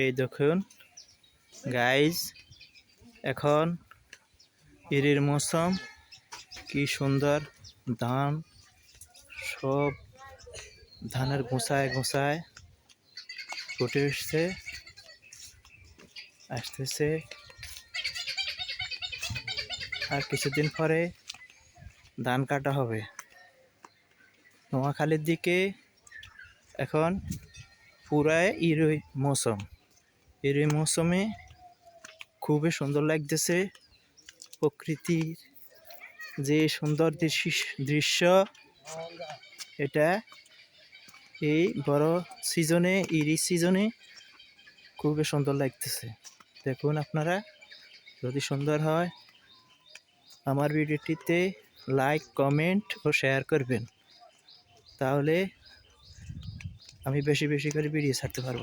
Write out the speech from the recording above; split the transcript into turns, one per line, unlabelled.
এই দেখুন গাইজ এখন ইরির মৌসুম, কি সুন্দর ধান, সব ধানের গোসায় গোসায় ফুটে এসছে আসতেছে। আর কিছুদিন পরে ধান কাটা হবে। নোয়াখালীর দিকে এখন পুরাই ইরই মৌসুম। ইরই মৌসুমে খুবই সুন্দর লাগতেছে। প্রকৃতির যে সুন্দর দৃশ্য, এটা এই বড় সিজনে, ইরি সিজনে খুবই সুন্দর লাগতেছে। দেখুন আপনারা, যদি সুন্দর হয়, আমার ভিডিওটিতে লাইক কমেন্ট ও শেয়ার করবেন। তাহলে আমি বেশি বেশি করে ভিডিও ছাড়তে পারব।